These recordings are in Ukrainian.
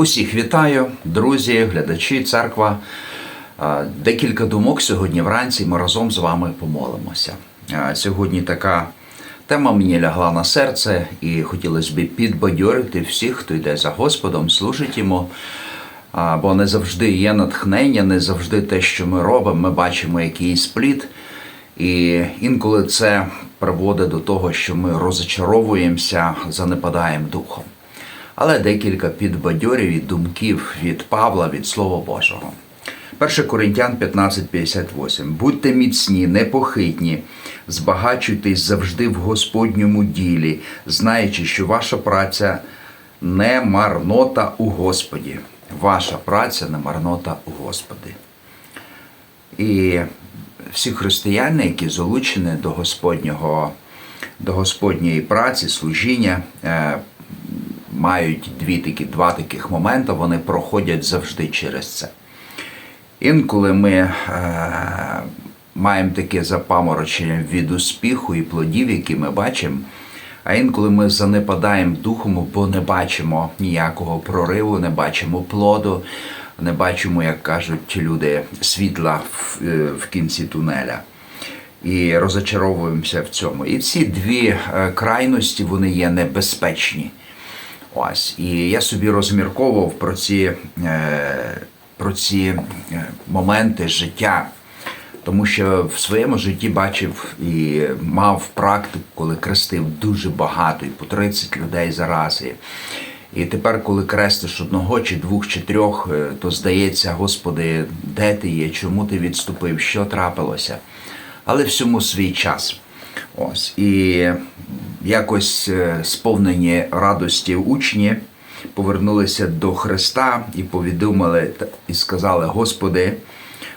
Усіх вітаю, друзі, глядачі, церква. Декілька думок сьогодні вранці. Ми разом з вами помолимося. Сьогодні така тема мені лягла на серце, і хотілося б підбадьорити всіх, хто йде за Господом, служить йому. Бо не завжди є натхнення, не завжди те, що ми робимо, ми бачимо якийсь плід. І інколи це приводить до того, що ми розочаровуємося, занепадаємо духом. Але декілька підбадьорів і думків від Павла від Слова Божого. 1 Коринтян 15:58. Будьте міцні, непохитні, збагачуйтесь завжди в Господньому ділі, знаючи, що ваша праця не марнота у Господі. Ваша праця не марнота у Господи. І всі християни, які залучені до Господнього, до Господньої праці, служіння, е, мають дві такі, два таких моменти, вони проходять завжди через це. Інколи ми е, маємо таке запаморочення від успіху і плодів, які ми бачимо. А інколи ми занепадаємо духом, бо не бачимо ніякого прориву, не бачимо плоду, не бачимо, як кажуть люди, світла в, е, в кінці тунеля. І розочаровуємося в цьому. І ці дві е, крайності вони є небезпечні. Ось. І я собі розмірковував про ці, е, про ці е, моменти життя. Тому що в своєму житті бачив і мав практику, коли крестив дуже багато, і по 30 людей зараз. І, тепер, коли крестиш одного, чи двох, чи трьох, е, то здається, Господи, де ти є, чому ти відступив, що трапилося? Але всьому свій час. Ось. І якось е, сповнені радості учні повернулися до Христа і повідомили і сказали: Господи,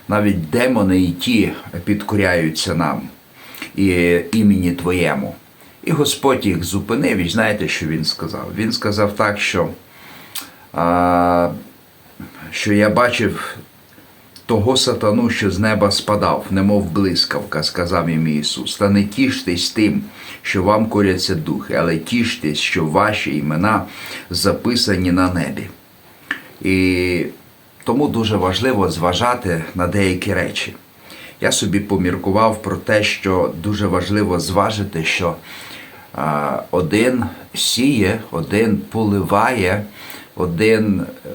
навіть демони і ті підкоряються нам і імені Твоєму. І Господь їх зупинив, і знаєте, що він сказав? Він сказав так, що, а, що я бачив того сатану, що з неба спадав, немов блискавка, сказав їм Ісус. Та не тіштесь тим, що вам коряться духи, але тіштесь, що ваші імена записані на небі. І тому дуже важливо зважати на деякі речі. Я собі поміркував про те, що дуже важливо зважити, що один сіє, один поливає, один е,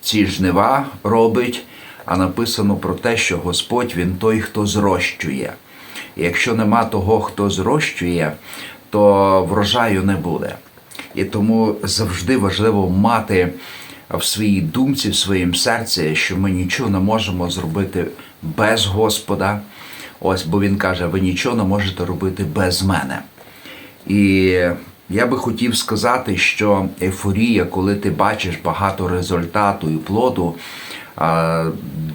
ці жнива робить, а написано про те, що Господь він той, хто зрощує. І якщо нема того, хто зрощує, то врожаю не буде. І тому завжди важливо мати в своїй думці, в своїм серці, що ми нічого не можемо зробити без Господа. Ось, бо він каже: ви нічого не можете робити без мене. І я би хотів сказати, що ейфорія, коли ти бачиш багато результату і плоду,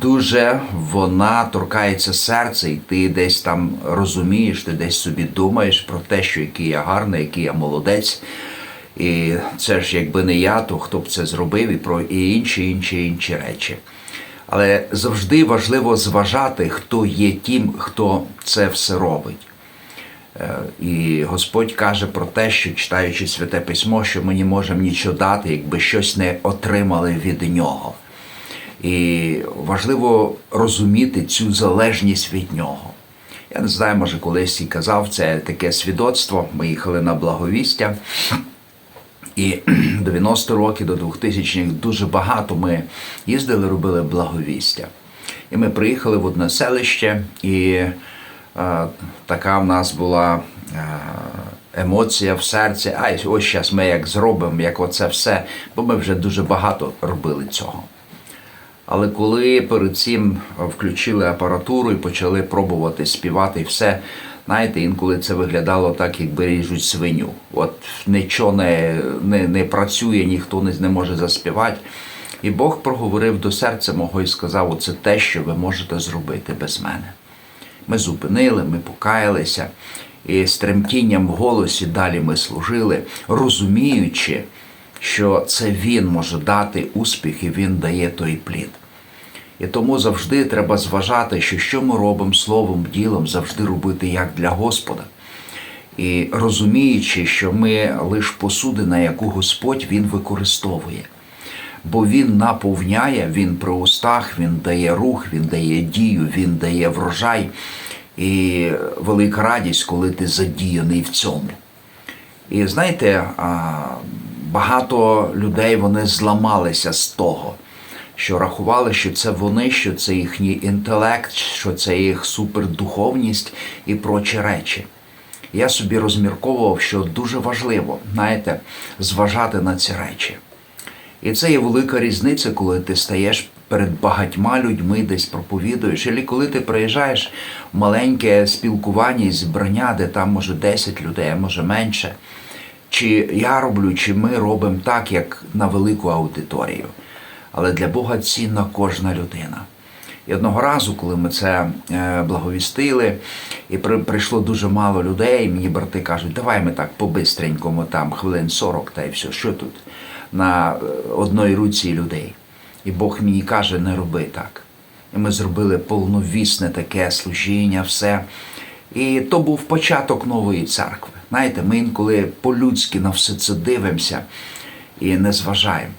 дуже вона торкається серця, і ти десь там розумієш, ти десь собі думаєш про те, що який я гарний, який я молодець. І це ж якби не я, то хто б це зробив, і про і інші, інші, інші речі. Але завжди важливо зважати, хто є тим, хто це все робить. Е, І Господь каже про те, що читаючи святе письмо, що ми не можемо нічого дати, якби щось не отримали від нього. І важливо розуміти цю залежність від нього. Я не знаю, може, колись і казав, це таке свідоцтво. Ми їхали на благовістя. І до 90 років, до 2000-х дуже багато ми їздили, робили благовістя. І ми приїхали в одне селище, і е, така в нас була е, емоція в серці. А ось зараз ми як зробимо, як оце все, бо ми вже дуже багато робили цього. Але коли перед цим включили апаратуру і почали пробувати співати і все, знаєте, інколи це виглядало так, якби ріжуть свиню. От нічого не, не, не працює, ніхто не, не може заспівати. І Бог проговорив до серця мого і сказав: оце те, що ви можете зробити без мене. Ми зупинили, ми покаялися, і з тремтінням в голосі далі ми служили, розуміючи, що це Він може дати успіх і Він дає той плід. І тому завжди треба зважати, що що ми робимо словом, ділом, завжди робити як для Господа. І розуміючи, що ми лише посудина, яку Господь Він використовує. бо він наповняє, він при устах, він дає рух, він дає дію, він дає врожай. І велика радість, коли ти задіяний в цьому. І знаєте, багато людей вони зламалися з того, що рахували, що це вони, що це їхній інтелект, що це їх супердуховність і прочі речі. Я собі розмірковував, що дуже важливо, знаєте, зважати на ці речі. І це є велика різниця, коли ти стаєш перед багатьма людьми, десь проповідуєш, або коли ти приїжджаєш в маленьке спілкування і зібрання, де там може 10 людей, а може менше. Чи я роблю, чи ми робимо так, як на велику аудиторію. Але для Бога цінна кожна людина. І одного разу, коли ми це е, благовістили, і прийшло дуже мало людей, мені брати кажуть, давай ми так по-бистренькому, там хвилин 40 та й все, що тут на е, одній руці людей. І Бог мені каже, не роби так. І ми зробили повновісне таке служіння, все. І то був початок нової церкви. Знаєте, ми інколи по-людськи на все це дивимося і не зважаємо.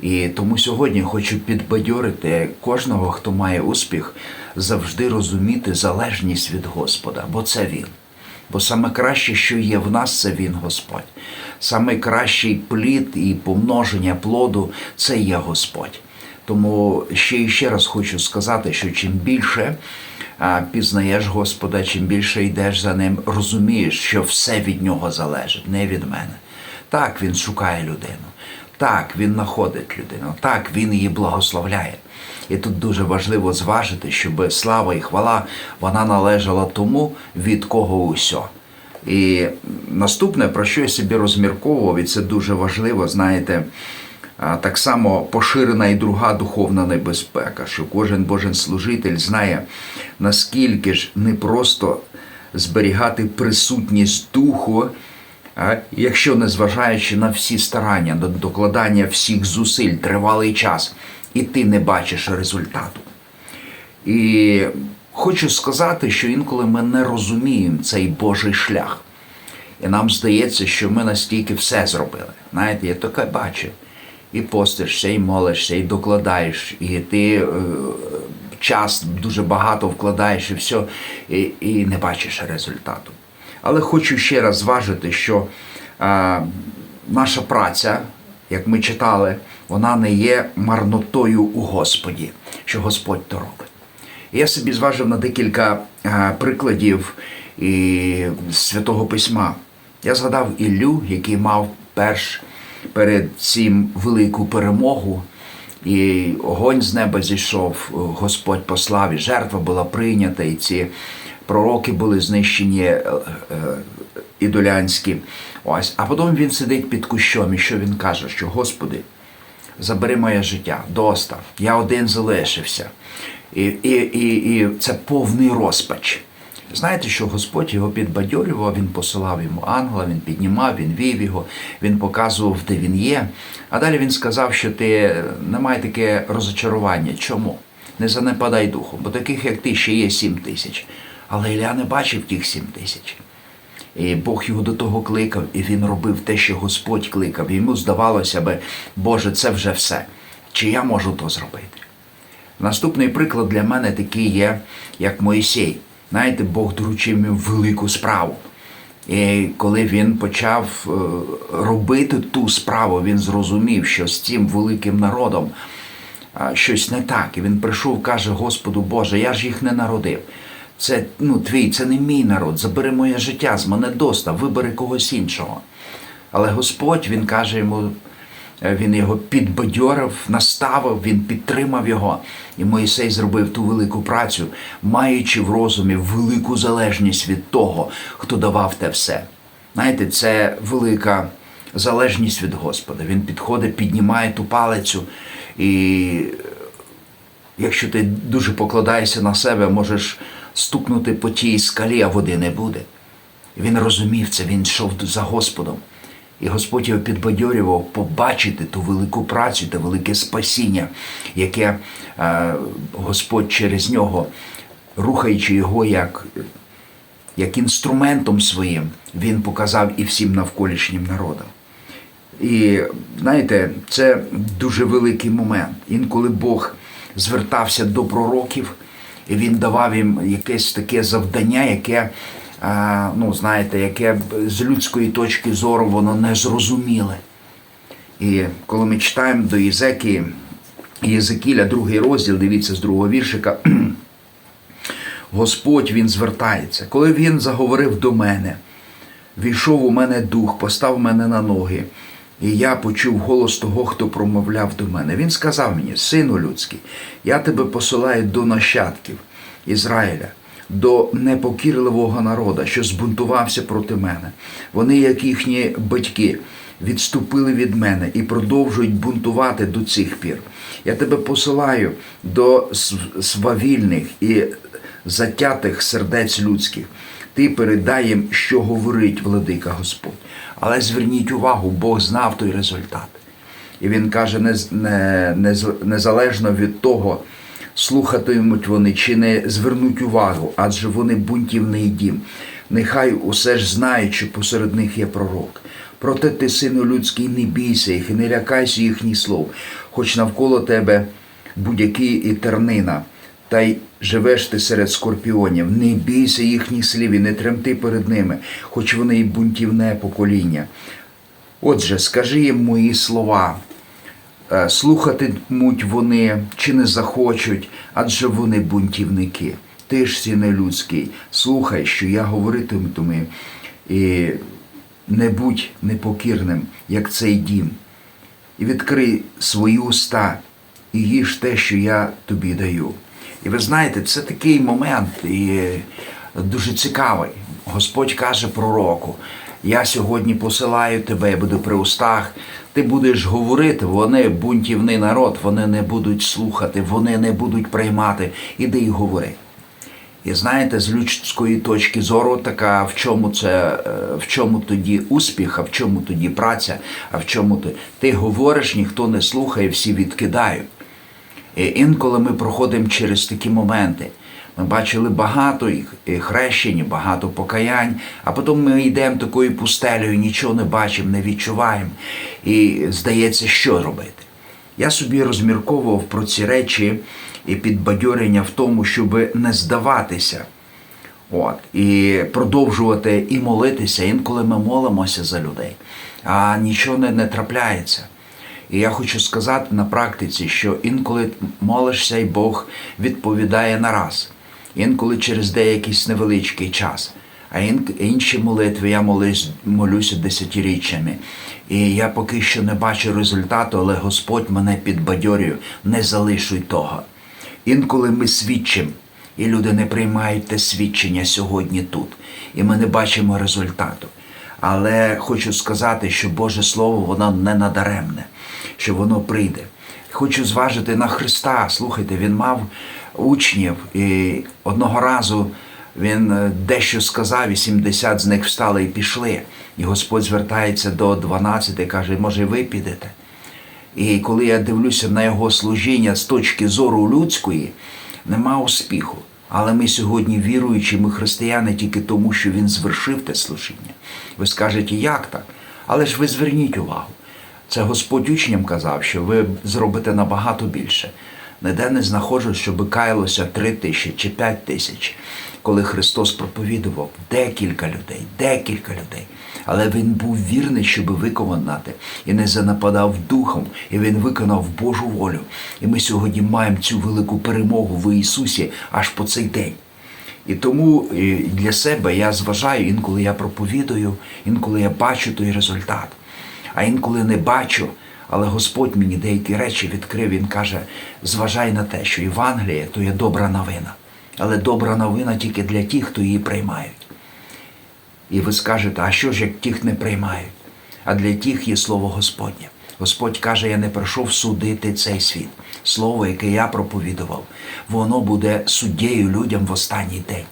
І тому сьогодні хочу підбадьорити кожного, хто має успіх, завжди розуміти залежність від Господа, бо це Він. Бо саме краще, що є в нас, це Він Господь. Саме кращий плід і помноження плоду це є Господь. Тому ще і ще раз хочу сказати, що чим більше пізнаєш Господа, чим більше йдеш за ним, розумієш, що все від нього залежить, не від мене. Так, він шукає людину. Так, він знаходить людину. Так, він її благословляє. І тут дуже важливо зважити, щоб слава і хвала вона належала тому, від кого усьо. І наступне, про що я собі розмірковував, і це дуже важливо, знаєте, так само поширена і друга духовна небезпека, що кожен Божий служитель знає, наскільки ж не просто зберігати присутність духу, якщо не зважаючи на всі старання, до докладання всіх зусиль, тривалий час, і ти не бачиш результату. І хочу сказати, що інколи ми не розуміємо цей Божий шлях. І нам здається, що ми настільки все зробили. Знаєте, я таке бачив. І постишся, і молишся, і докладаєш, і ти е, час дуже багато вкладаєш, і все, і, і не бачиш результату. Але хочу ще раз зважити, що е, наша праця, як ми читали, вона не є марнотою у Господі, що Господь то робить. Я собі зважив на декілька е, прикладів і Святого Письма. Я згадав Іллю, який мав перш перед цим велику перемогу, і огонь з неба зійшов, Господь послав, і жертва була прийнята, і ці пророки були знищені е, е, ідолянські. Ось, а потім він сидить під кущом, і що він каже, що Господи, забери моє життя, достав, я один залишився. І, і, і, і це повний розпач. Знаєте, що Господь його підбадьорював, він посилав йому ангела, він піднімав, він вів його, він показував, де він є. А далі він сказав, що ти не май таке розочарування. Чому? Не занепадай духом, бо таких, як ти, ще є сім тисяч. Але Ілля не бачив тих сім тисяч. І Бог його до того кликав, і він робив те, що Господь кликав. Йому здавалося би, Боже, це вже все. Чи я можу то зробити? Наступний приклад для мене такий є, як Моїсей. Знаєте, Бог доручив йому велику справу. І коли він почав е, робити ту справу, він зрозумів, що з цим великим народом щось не так. І він прийшов, каже: Господу Боже, я ж їх не народив. Це ну, твій, це не мій народ. Забери моє життя, з мене доста, вибери когось іншого. Але Господь, він каже йому, він його підбадьорив, наставив, він підтримав його. І Моїсей зробив ту велику працю, маючи в розумі велику залежність від того, хто давав те все. Знаєте, це велика залежність від Господа. Він підходить, піднімає ту палицю, і якщо ти дуже покладаєшся на себе, можеш стукнути по тій скалі, а води не буде. Він розумів це, він йшов за Господом. І Господь його підбадьорював побачити ту велику працю, те велике спасіння, яке е, Господь через нього, рухаючи його як, як інструментом своїм, він показав і всім навколишнім народам. І знаєте, це дуже великий момент. Інколи Бог звертався до пророків, і він давав їм якесь таке завдання, яке, ну, знаєте, яке з людської точки зору воно не зрозуміле. І коли ми читаємо до Єзеки, Єзекіля, другий розділ, дивіться з другого віршика, Господь він звертається. Коли він заговорив до мене, війшов у мене дух, постав мене на ноги, і я почув голос того, хто промовляв до мене. Він сказав мені, сину людський, я тебе посилаю до нащадків Ізраїля, до непокірливого народу, що збунтувався проти мене. Вони, як їхні батьки, відступили від мене і продовжують бунтувати до цих пір. Я тебе посилаю до свавільних і затятих сердець людських. Ти передай їм, що говорить владика Господь. Але зверніть увагу, Бог знав той результат. І він каже, не, не, незалежно від того, слухатимуть вони чи не звернуть увагу, адже вони бунтівний дім. Нехай усе ж знають, що посеред них є пророк. Проте ти, сину людський, не бійся їх і не лякайся їхніх слов, хоч навколо тебе будь-які і тернина, та й живеш ти серед скорпіонів. Не бійся їхніх слів і не тремти перед ними, хоч вони й бунтівне покоління. Отже, скажи їм мої слова. Е, Слухатимуть вони чи не захочуть, адже вони бунтівники. Ти ж, сіне людський, слухай, що я говоритиму, і не будь непокірним, як цей дім, і відкрий свої уста, і їж те, що я тобі даю. І ви знаєте, це такий момент і дуже цікавий. Господь каже пророку: я сьогодні посилаю тебе, я буду при устах. Ти будеш говорити, вони бунтівний народ, вони не будуть слухати, вони не будуть приймати. Іди і говори. І знаєте, з людської точки зору, така в чому це, е, в чому тоді успіх, а в чому тоді праця, а в чому ти. Ти говориш, ніхто не слухає, всі відкидають. І інколи ми проходимо через такі моменти. Ми бачили багато і хрещень, багато покаянь, а потім ми йдемо такою пустелею, нічого не бачимо, не відчуваємо. І здається, що робити. Я собі розмірковував про ці речі і підбадьорення в тому, щоб не здаватися. От, і продовжувати і молитися. Інколи ми молимося за людей, а нічого не, не трапляється. І я хочу сказати на практиці, що інколи молишся, і Бог відповідає на раз. Інколи через деякий невеличкий час. А інші молитви я молюсь, молюся десятиріччями. І я поки що не бачу результату, але Господь мене підбадьорює, не залишуй того. Інколи ми свідчимо, і люди не приймають те свідчення сьогодні тут, і ми не бачимо результату. Але хочу сказати, що Боже Слово воно не надаремне, що воно прийде. Хочу зважити на Христа. Слухайте, він мав учнів, і одного разу він е, дещо сказав, і 70 з них встали і пішли. І Господь звертається до 12 і каже, може, ви підете? І коли я дивлюся на його служіння з точки зору людської, нема успіху. Але ми сьогодні віруючі, ми християни тільки тому, що він звершив те служіння. Ви скажете, як так? Але ж ви зверніть увагу. Це Господь учням казав, що ви зробите набагато більше. Ніде не знаходжу, щоб каялося три тисячі чи п'ять тисяч, коли Христос проповідував декілька людей, декілька людей. Але він був вірний, щоб виконати, і не занападав духом, і він виконав Божу волю. І ми сьогодні маємо цю велику перемогу в Ісусі аж по цей день. І тому е, для себе я зважаю, інколи я проповідую, інколи я бачу той результат, а інколи не бачу. Але Господь мені деякі речі відкрив. Він каже: зважай на те, що Євангеліє то є добра новина. Але добра новина тільки для тих, хто її приймають. І ви скажете, а що ж як тих не приймають? А для тих є слово Господнє. Господь каже, я не прийшов судити цей світ. Слово, яке я проповідував, воно буде суддєю людям в останній день.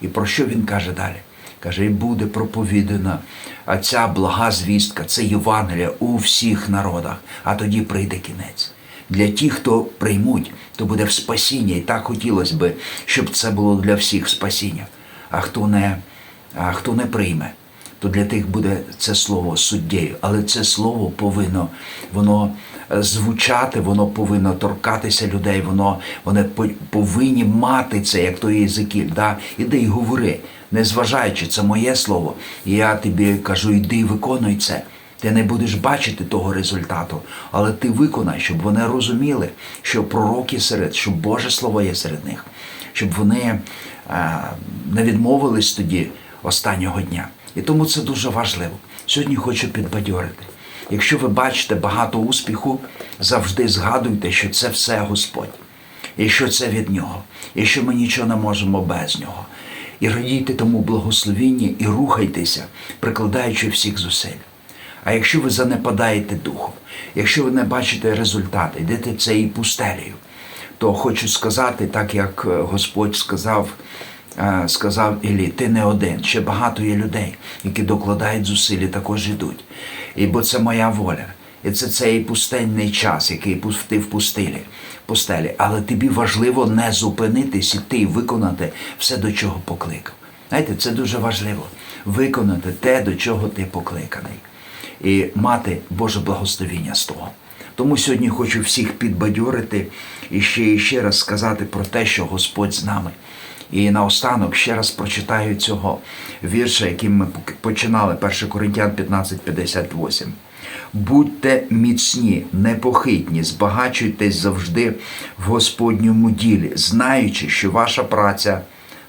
І про що він каже далі? Каже, і буде проповідана а ця блага звістка, це Євангелія у всіх народах, а тоді прийде кінець. Для тих, хто приймуть, то буде в спасіння. І так хотілося би, щоб це було для всіх спасіння. А хто не, а хто не прийме, то для тих буде це слово суддєю. Але це слово повинно воно е, звучати, воно повинно торкатися людей, воно вони по- повинні мати це, як той Єзикіль. Да? Іди і говори, незважаючи, це моє слово. Я тобі кажу, йди виконуй це. Ти не будеш бачити того результату, але ти виконай, щоб вони розуміли, що пророки серед, що Боже Слово є серед них, щоб вони е, не відмовились тоді останнього дня. І тому це дуже важливо. Сьогодні хочу підбадьорити. Якщо ви бачите багато успіху, завжди згадуйте, що це все Господь, і що це від нього, і що ми нічого не можемо без нього. І радійте тому благословінні і рухайтеся, прикладаючи всіх зусиль. А якщо ви занепадаєте духом, якщо ви не бачите результати, йдете цією пустелею, то хочу сказати, так як е, Господь сказав, е, сказав Іллі, ти не один, ще багато є людей, які докладають зусиль також ідуть. І бо це моя воля. І це цей пустельний час, який ти в пустелі, пустелі. Але тобі важливо не зупинитись, і виконати все, до чого покликав. Знаєте, це дуже важливо виконати те, до чого ти покликаний і мати Боже благословіння з того. Тому сьогодні хочу всіх підбадьорити і ще і ще раз сказати про те, що Господь з нами. І наостанок ще раз прочитаю цього вірша, яким ми починали, 1 Коринтян 15:58. Будьте міцні, непохитні, збагачуйтесь завжди в Господньому ділі, знаючи, що ваша праця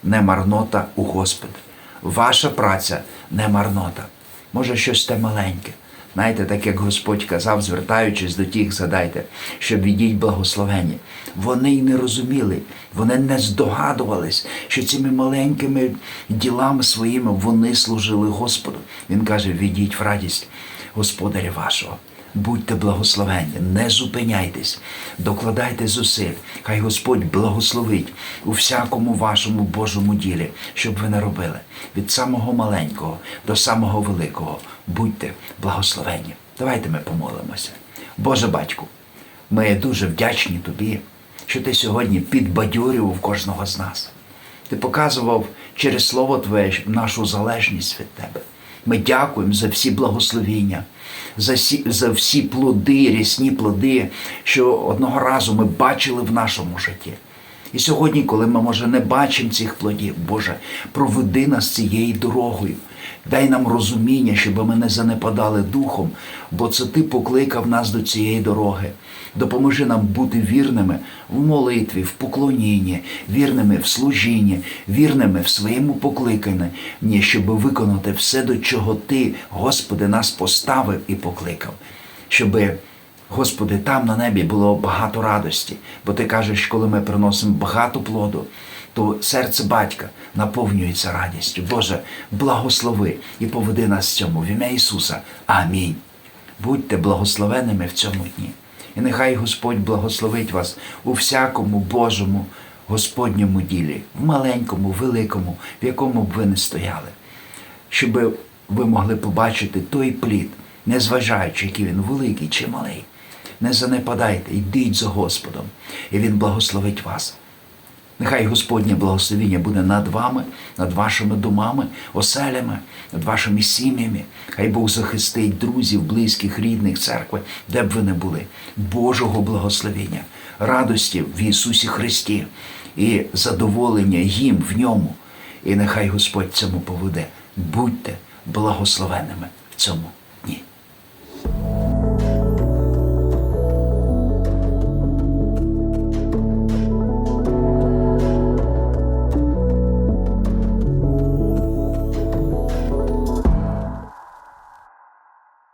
не марнота у Господа. Ваша праця не марнота. Може, щось те маленьке. Знаєте, так як Господь казав, звертаючись до тих, згадайте, що відіть благословення. Вони й не розуміли, вони не здогадувались, що цими маленькими ділами своїми вони служили Господу. Він каже: відіть в радість Господаря вашого. Будьте благословенні, не зупиняйтесь, докладайте зусиль. Хай Господь благословить у всякому вашому Божому ділі, щоб ви не робили. Від самого маленького до самого великого. Будьте благословенні. Давайте ми помолимося. Боже батьку, ми дуже вдячні тобі, що ти сьогодні підбадьорював кожного з нас. Ти показував через Слово Твоє нашу залежність від Тебе. Ми дякуємо за всі благословіння, за всі, за всі плоди, рясні плоди, що одного разу ми бачили в нашому житті. І сьогодні, коли ми, може, не бачимо цих плодів, Боже, проведи нас цією дорогою. Дай нам розуміння, щоб ми не занепадали духом, бо це Ти покликав нас до цієї дороги. Допоможи нам бути вірними в молитві, в поклонінні, вірними в служінні, вірними в своєму покликанні, щоб виконати все, до чого Ти, Господи, нас поставив і покликав. Щоби Господи, там на небі було багато радості, бо ти кажеш, коли ми приносимо багато плоду, то серце батька наповнюється радістю. Боже, благослови і поведи нас в цьому в ім'я Ісуса. Амінь. Будьте благословеними в цьому дні. І нехай Господь благословить вас у всякому Божому Господньому ділі, в маленькому, великому, в якому б ви не стояли щоб ви могли побачити той плід, незважаючи, який він великий чи малий. Не занепадайте, йдіть за Господом, і Він благословить вас. Нехай Господнє благословіння буде над вами, над вашими домами, оселями, над вашими сім'ями. Хай Бог захистить друзів, близьких, рідних, церкви, де б ви не були. Божого благословіння, радості в Ісусі Христі і задоволення їм в ньому. І нехай Господь цьому поведе. Будьте благословенними в цьому.